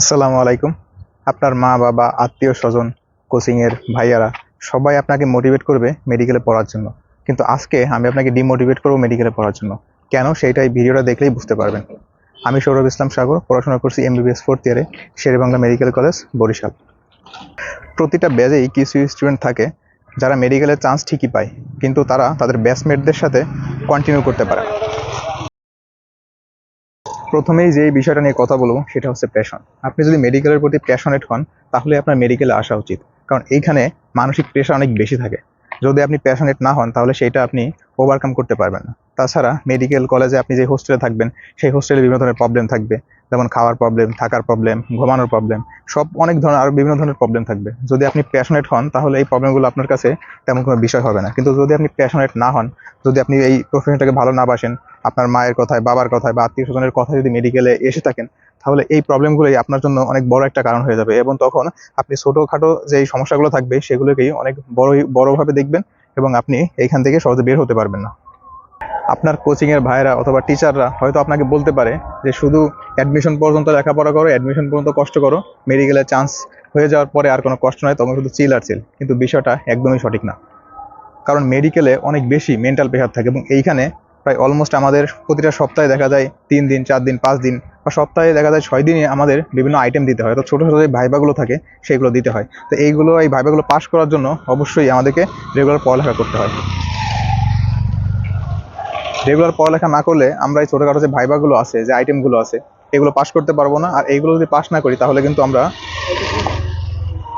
আসসালামু আলাইকুম। আপনার মা, বাবা, আত্মীয় স্বজন, কোচিংয়ের ভাইয়ারা সবাই আপনাকে মোটিভেট করবে মেডিকেলে পড়ার জন্য। কিন্তু আজকে আমি আপনাকে ডিমোটিভেট করব মেডিকেলে পড়ার জন্য। কেন? সেইটাই ভিডিওটা দেখলেই বুঝতে পারবেন। আমি সৌরভ ইসলাম সাগর, পড়াশোনা করছি এমবিবিএস ফোর্থ ইয়ারে শেরেবাংলা মেডিকেল কলেজ বরিশাল। প্রতিটা ব্যাজেই কিছু স্টুডেন্ট থাকে যারা মেডিকেলের চান্স ঠিকই পায়, কিন্তু তারা তাদের ব্যাচমেটদের সাথে কন্টিনিউ করতে পারে না। প্রথমেই যে বিষয়টা নিয়ে কথা বলব, সেটা হচ্ছে প্যাশন আপনি যদি মেডিকেলের প্রতি প্যাশনেট হন, তাহলে আপনার মেডিকেলে আসা উচিত। কারণ এইখানে মানসিক প্রেশার অনেক বেশি থাকে। যদি আপনি প্যাশনেট না হন, তাহলে সেইটা আপনি ওভারকাম করতে পারবেন না। তাছাড়া মেডিকেল কলেজে আপনি যে হোস্টেলে থাকবেন, সেই হোস্টেলে বিভিন্ন ধরনের প্রবলেম থাকবে। যেমন খাওয়ার প্রবলেম থাকার প্রবলেম ঘুমানোর প্রবলেম সব অনেক ধরনের আরও বিভিন্ন ধরনের প্রবলেম থাকবে। যদি আপনি প্যাশনেট হন, তাহলে এই প্রবলেমগুলো আপনার কাছে তেমন কোনো বিষয় হবে না। কিন্তু যদি আপনি প্যাশনেট না হন, যদি আপনি এই প্রফেশনটাকে ভালো না বাসেন আপনার মায়ের কথায়, বাবার কথায় বা আত্মীয় স্বজনের কথায় যদি মেডিকেলে এসে থাকেন, তাহলে এই প্রবলেমগুলোই আপনার জন্য অনেক বড় একটা কারণ হয়ে যাবে। এবং তখন আপনি ছোটোখাটো যেই সমস্যাগুলো থাকবে, সেগুলোকেই অনেক বড় বড়ভাবে দেখবেন এবং আপনি এইখান থেকে সহজে বের হতে পারবেন না। আপনার কোচিংয়ের ভাইরা অথবা টিচাররা হয়তো আপনাকে বলতে পারে যে, শুধু অ্যাডমিশন পর্যন্ত লেখাপড়া করো অ্যাডমিশন পর্যন্ত কষ্ট করো। মেডিকেলের চান্স হয়ে যাওয়ার পরে আর কোনো কষ্ট নয় তখন শুধু চিল আর চিল কিন্তু বিষয়টা একদমই সঠিক না। কারণ মেডিকেলে অনেক বেশি মেন্টাল প্রেশার থাকে এবং এইখানে প্রায় অলমোস্ট আমাদের প্রতিটা সপ্তাহে দেখা যায় তিন দিন, চার দিন, পাঁচ দিন বা সপ্তাহে দেখা যায় ছয় দিনে আমাদের বিভিন্ন আইটেম দিতে হয়। তো ছোটো ছোটো যে ভাইবাগুলো থাকে সেগুলো দিতে হয়। তো এইগুলো, এই ভাইবাগুলো পাস করার জন্য অবশ্যই আমাদেরকে রেগুলার পড়ালেখা করতে হয়। রেগুলার পড়ালেখা না করলে আমরা এই ছোটোখাটো যে ভাইবাগুলো আছে, যে আইটেমগুলো আছে, এগুলো পাস করতে পারব না। আর এইগুলো যদি পাস না করি, তাহলে কিন্তু আমরা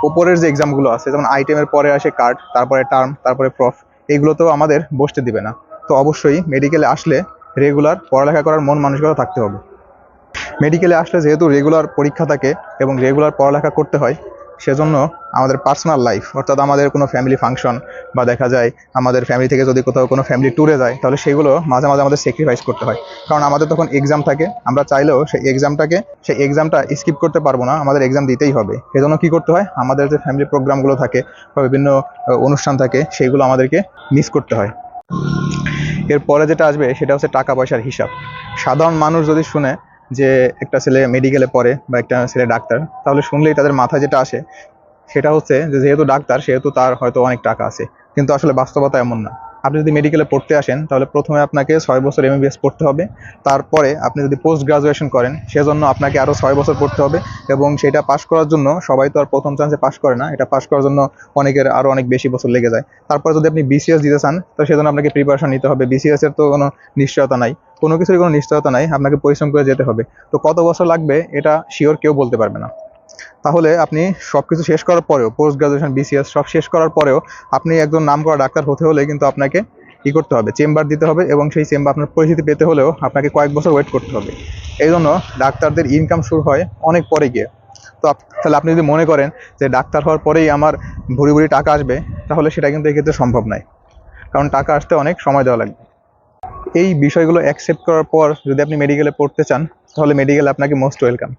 উপরের যে এক্সামগুলো আছে, যেমন আইটেমের পরে আসে কার্ড তারপরে টার্ম তারপরে প্রফ এইগুলোতেও আমাদের বসতে দিবে না। তো অবশ্যই মেডিকেলে আসলে রেগুলার পড়ালেখা করার মন মানসিকতা থাকতে হবে। মেডিকেলে আসলে যেহেতু রেগুলার পরীক্ষা থাকে এবং রেগুলার পড়ালেখা করতে হয়, সেজন্য আমাদের পার্সোনাল লাইফ অর্থাৎ আমাদের কোনো ফ্যামিলি ফাংশন বা দেখা যায় আমাদের ফ্যামিলি থেকে যদি কোথাও কোনো ফ্যামিলি ট্যুরে যায়, তাহলে সেগুলো মাঝে মাঝে আমাদের স্যাক্রিফাইস করতে হয়। কারণ আমাদের তখন এক্সাম থাকে, আমরা চাইলেও সেই এক্সামটাকে সেই এক্সামটা স্কিপ করতে পারব না, আমাদের এক্সাম দিতেই হবে। সেজন্য কী করতে হয়, আমাদের যে ফ্যামিলি প্রোগ্রামগুলো থাকে বা বিভিন্ন অনুষ্ঠান থাকে সেইগুলো আমাদেরকে মিস করতে হয়। এরপরে যেটা আসবে, সেটা হচ্ছে টাকা পয়সার হিসাব। সাধারণ মানুষ যদি শুনে যে একটা ছেলে মেডিকেলে পড়ে বা একটা ছেলে ডাক্তার, তাহলে শুনলেই তাদের মাথায় যেটা আসে, সেটা হচ্ছে যে যেহেতু ডাক্তার, সেহেতু তার হয়তো অনেক টাকা আছে। কিন্তু আসলে বাস্তবতা এমন না। আপনি যদি মেডিকেলে পড়তে আসেন, তাহলে প্রথমে আপনাকে ছয় বছর এমবিবিএস পড়তে হবে। তারপরে আপনি যদি পোস্ট গ্রাজুয়েশন করেন, সেজন্য আপনাকে আরও ছয় বছর পড়তে হবে এবং সেটা পাশ করার জন্য সবাই তো আর প্রথম চান্সে পাশ করে না, এটা পাশ করার জন্য অনেকের আরও অনেক বেশি বছর লেগে যায়। তারপরে যদি আপনি বিসিএস দিতে চান, তো সেজন্য আপনাকে প্রিপারেশন নিতে হবে। বিসিএস এর তো কোনো নিশ্চয়তা নাই। কোনো কিছুরই কোনো নিশ্চয়তা নাই, আপনাকে পরিশ্রম করে যেতে হবে। তো কত বছর লাগবে, এটা শিওর কেউ বলতে পারবে না। তাহলে আপনি সব কিছু শেষ করার পরেও পোস্ট গ্রাজুয়েশন বিসিএস সব শেষ করার পরেও আপনি একজন নাম করা ডাক্তার হতে হলে কিন্তু আপনাকে কী করতে হবে, চেম্বার দিতে হবে এবং সেই চেম্বার আপনার পরিচিতি পেতে হলেও আপনাকে কয়েক বছর ওয়েট করতে হবে। এই জন্য ডাক্তারদের ইনকাম শুরু হয় অনেক পরে গিয়ে। তো তাহলে আপনি যদি মনে করেন যে ডাক্তার হওয়ার পরেই আমার ভুড়ি ভুড়ি টাকা আসবে, তাহলে সেটা কিন্তু এক্ষেত্রে সম্ভব নয়। কারণ টাকা আসতে অনেক সময় দেওয়া লাগবে। এই বিষয়গুলো অ্যাকসেপ্ট করার পর যদি আপনি মেডিকেলে পড়তে চান, তাহলে মেডিকেল আপনাকে মোস্ট ওয়েলকাম